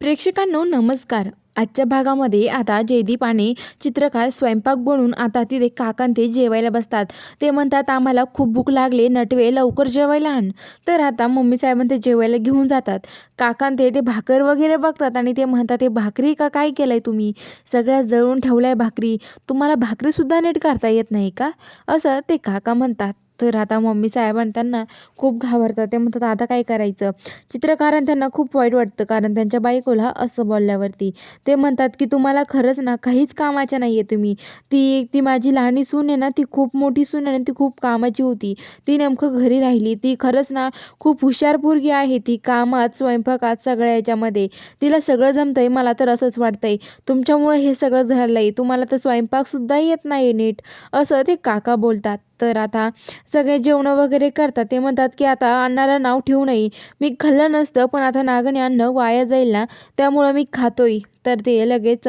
प्रेक्षकांनो नमस्कार. आजच्या भागामध्ये आता जयदीप आणि चित्रकार स्वयंपाक बनून आता तिथे काकांते जेवायला बसतात. ते म्हणतात आम्हाला खूप भूक लागले नटवे लवकर जेवायला आण. तर आता मम्मी साहेबांते जेवायला घेऊन जातात. काकांते ते ते भाकर वगैरे बघतात आणि ते म्हणतात ते भाकरी का काय केलं आहे तुम्ही? सगळ्या जळून ठेवलं आहे भाकरी. तुम्हाला भाकरीसुद्धा नीट करता येत नाही का? असं ते काका म्हणतात. तर आता मम्मी साहेबांना त्यांना खूप घाबरतात. ते म्हणतात आता काय करायचं? चित्रकारांना त्यांना खूप वाईट वाटतं कारण त्यांच्या बायकोला असं बोलल्यावरती. ते म्हणतात की तुम्हाला खरंच ना काहीच कामाच्या नाही आहे तुम्ही. ती ती माझी लहानी सून आहे ना ती खूप मोठी सून आहे ना ती खूप कामाची होती. ती नेमकं घरी राहिली. ती खरंच ना खूप हुशार पोरगी आहे. ती कामात स्वयंपाकात सगळ्या याच्यामध्ये. तिला सगळं जमतंय मला तर असंच वाटतंय. तुमच्यामुळे हे सगळं झालं आहे तुम्हाला तर स्वयंपाकसुद्धा येत नाही नीट. असं ते काका बोलतात. तर आता सगळे जेवणं वगैरे करतात. ते म्हणतात की आता अन्नाला नाव ठेवू नये. मी खाल्लं नसतं पण आता नागणे अन्न वाया जाईल ना त्यामुळं मी खातोय. तर ते लगेच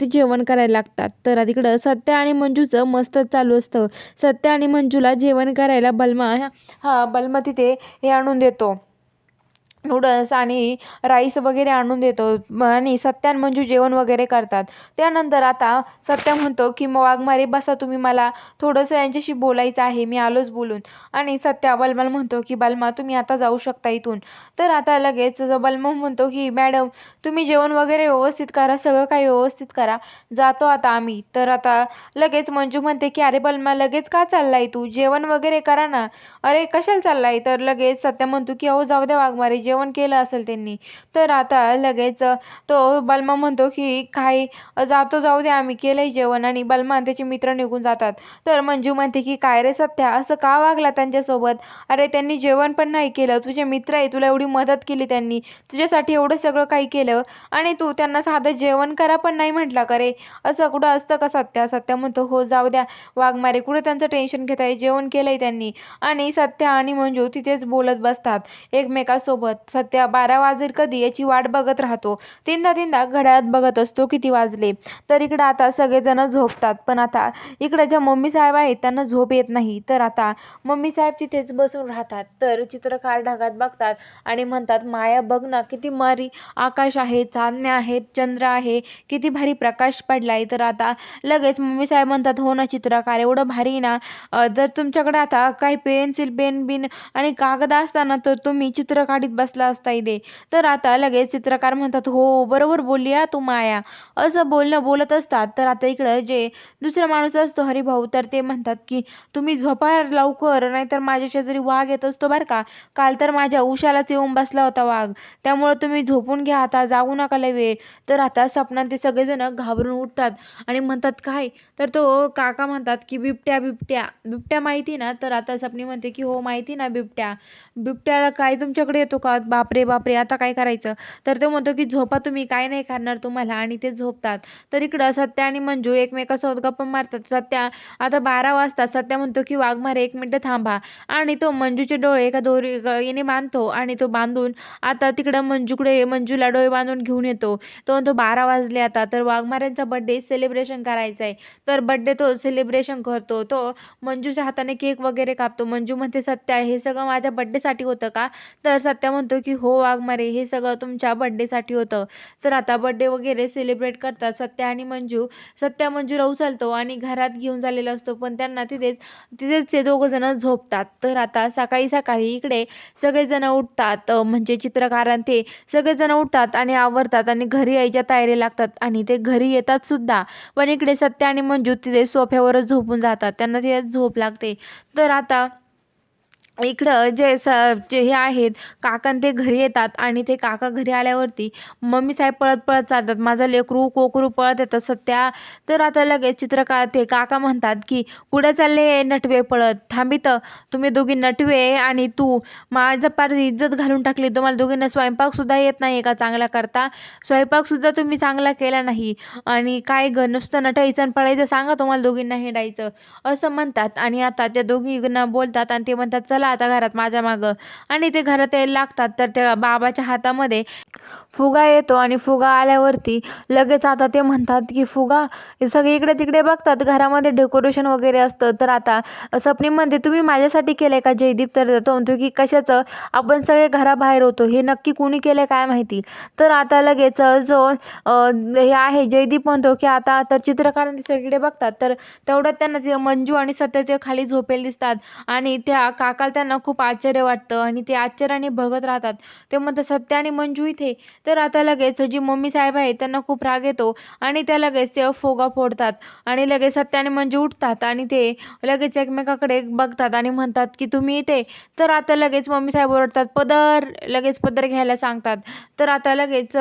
ते जेवण करायला लागतात. तर तिकडं सत्य आणि मंजूचं मस्त चालू असतं. सत्य आणि मंजूला जेवण करायला बलमा हा बलमा तिथे हे आणून देतो. नूडल्स आणि राईस वगैरे आणून देतो. आणि सत्यान मंजू जेवण वगैरे करतात. त्यानंतर आता सत्या म्हणतो की मग वाघमारे बसा तुम्ही मला थोडंसं यांच्याशी बोलायचं आहे. मी आलोच बोलून. आणि सत्या बलमाल म्हणतो की बलमा तुम्ही आता जाऊ शकता इथून. तर आता लगेच बलमा म्हणतो की मॅडम तुम्ही जेवण वगैरे व्यवस्थित करा. सगळं काही व्यवस्थित करा. जातो आता आम्ही. तर आता लगेच मंजू म्हणते की अरे बलमा लगेच का चाललाय तू? जेवण वगैरे करा ना. अरे कशाला चाललाय? तर लगेच सत्या म्हणतो की अहो जाऊ द्या वाघमारे जेवण केलं असेल त्यांनी. तर आता लगेच तो बलमा म्हणतो की काही जातो जाऊ द्या आम्ही केलंय जेवण. आणि बलमा आणि त्याचे मित्र निघून जातात. तर मंजू म्हणते की काय रे सत्या असं का वागला त्यांच्यासोबत? अरे त्यांनी जेवण पण नाही केलं. तुझे मित्र आहे तुला एवढी मदत केली त्यांनी. तुझ्यासाठी एवढं सगळं काही केलं. आणि तू त्यांना साधं जेवण करा पण नाही म्हटला का रे? असं कुठं असतं का सत्या? सत्या म्हणतो हो जाऊ द्या. वाघमारे कुठं त्यांचं टेन्शन घेत आहे जेवण केलंय त्यांनी. आणि सत्या आणि मंजू तिथेच बोलत बसतात एकमेकासोबत. सध्या बारा वाजेल कधी याची वाट बघत राहतो. तीनदा तीनदा घड्याळात बघत असतो किती वाजले. तर इकडं आता सगळेजण झोपतात पण आता इकडं ज्या मम्मी साहेब आहेत त्यांना झोप येत नाही. तर आता मम्मी साहेब तिथेच बसून राहतात. तर चित्रकार ढगात बघतात आणि म्हणतात माया बघ ना किती मारी आकाश आहे चांदण्या आहेत चंद्र आहे किती भारी प्रकाश पडलाय. तर आता लगेच मम्मी साहेब म्हणतात हो ना चित्रकार एवढं भारी ना. जर तुमच्याकडे आता काही पेन्सिल पेन बिन आणि कागद असताना तर तुम्ही चित्र काढीत बस. बसला असता इथे. तर आता लगेच चित्रकार म्हणतात हो बरोबर बोलूया तू माया. असं बोलणं बोलत असतात. तर आता इकडं जे दुसरा माणूस असतो हरिभाऊ तर ते म्हणतात की तुम्ही झोपा लवकर नाहीतर माझ्या शेजारी वाघ येत असतो बरं का. काल तर माझ्या उशालाच येऊन बसला होता वाघ. त्यामुळं तुम्ही झोपून घ्या आता जाऊ नका लय वेळ. तर आता सपना ते सगळेजण घाबरून उठतात आणि म्हणतात काय? तर तो काका म्हणतात की बिबट्या बिबट्या. बिबट्या माहिती ना? तर आता सपनी म्हणते की हो माहिती ना बिबट्या? बिबट्याला काय तुमच्याकडे येतो का बापरे बापरे आता काय करायचं? तर ते म्हणतो की झोपा तुम्ही काय नाही करणार तुम्हाला. आणि ते झोपतात. तर इकडं सत्या आणि मंजू एकमेकासोबत गप्पा मारतात. सत्या आता बारा वाजता सत्या म्हणतो की वाघमारे एक मिनटं थांबा. आणि तो मंजूचे डोळे एका दोरी याने बांधतो आणि तो बांधून आता तिकडं मंजूकडे मंजूला डोळे बांधून घेऊन येतो. तो म्हणतो बारा वाजले आता. तर वाघमाऱ्यांचा बड्डे सेलिब्रेशन करायचं आहे. तर बड्डे तो सेलिब्रेशन करतो. तो मंजूच्या हाताने केक वगैरे कापतो. मंजू म्हणते सत्या हे सगळं माझ्या बड्डेसाठी होतं का? तर सत्या म्हणतो की हो वाघमारे हे सगळं तुमच्या बड्डेसाठी होतं. तर आता बड्डे वगैरे सेलिब्रेट करतात सत्या आणि मंजू. सत्या मंजूला उचलतो आणि घरात घेऊन झालेला असतो पण त्यांना तिथेच तिथेच ते दोघंजणं झोपतात. तर आता सकाळी सकाळी इकडे सगळेजण उठतात म्हणजे चित्रकारां ते सगळेजण उठतात आणि आवरतात आणि घरी यायच्या तयारी लागतात आणि ते घरी येतात सुद्धा. पण इकडे सत्य आणि मंजू तिथे सोफ्यावरच झोपून जातात. त्यांना तिथे झोप लागते. तर आता इकडं जे स जे हे आहेत काका ते घरी येतात आणि ते काका घरी आल्यावरती मम्मी साहेब पळत पळत चालतात. माझं लेकरू कोकरू पळत येतं. सत्या तर आता लगेच चित्रकार ते काका म्हणतात की कुठे चालले नटवे पळत? थांबित तुम्ही दोघी नटवे आणि तू. माझं पार इज्जत घालून टाकली तुम्हाला दोघींना स्वयंपाकसुद्धा येत नाही का चांगला करता? स्वयंपाकसुद्धा तुम्ही चांगला केला नाही. आणि काय ग नुसतं नटायचं आणि पळायचं? सांगा तुम्हाला दोघींना हिंडायचं. असं म्हणतात आणि आता त्या दोघींना बोलतात आणि ते म्हणतात चला आता घरात माझ्या मागं. आणि ते घरात यायला लागतात तर त्या बाबाच्या हातामध्ये फुगा येतो आणि फुगा आल्यावरती लगेच आता ते म्हणतात की फुगा सगळे इकडे तिकडे बघतात घरामध्ये डेकोरेशन वगैरे असतं. तर आता स्वप्नील म्हणते तुम्ही माझ्यासाठी केलं आहे का जयदीप? तर तो म्हणतो की कशाचं? आपण सगळे घराबाहेर होतो. हे नक्की कुणी केलं काय माहिती? तर आता लगेच जो हे आहे जयदीप म्हणतो की आता तर चित्रकार सगळीकडे बघतात. तर तेवढ्यात त्यांना जे मंजू आणि सत्याचे खाली झोपेल दिसतात आणि त्या काकाला त्यांना खूप आश्चर्य वाटतं आणि ते आश्चर्याने बघत राहतात. ते म्हणतात सत्य आणि मंजू इथे. तर आता लगेच जी मम्मी साहेब आहे त्यांना खूप राग येतो आणि त्या लगेच ते फोगा फोडतात आणि लगेच सत्य आणि मंजू उठतात आणि ते लगेच एकमेकाकडे बघतात आणि म्हणतात की तुम्ही इथे? तर आता लगेच मम्मी साहेब ओरडतात पदर लगेच पदर घ्यायला सांगतात. तर आता लगेच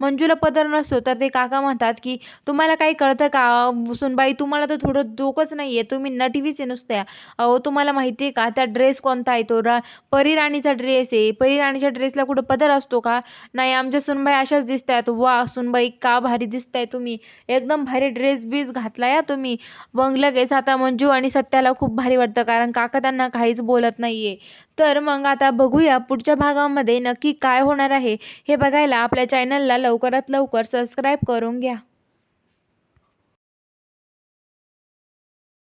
मंजूला पदर नसतो तर ते काका म्हणतात की तुम्हाला काही कळतं का? सुनबाई तुम्हाला तर थोडं डोकंच नाही आहे तुम्ही नटवीच आहे नुसत्या. अहो तुम्हाला माहिती आहे का? त्या ड्रेस कोणता आहे तो? रा परीराणीचा ड्रेस आहे. परीराणीच्या ड्रेसला कुठं पदर असतो का? नाही आमच्या सुनबाई अशाच दिसत आहेत वा सुनबाई का भारी दिसताय तुम्ही. एकदम भारी ड्रेस बीस घातला या तुम्ही. मग लगेच आता मंजू आणि सत्याला खूप भारी वाटतं कारण काका त्यांना काहीच बोलत नाही आहे तर मग आता बघूया पुढच्या भागामध्ये नक्की काय होणार आहे. हे बघायला आपल्या चॅनलला लवकरात लवकर सबस्क्राईब करून घ्या.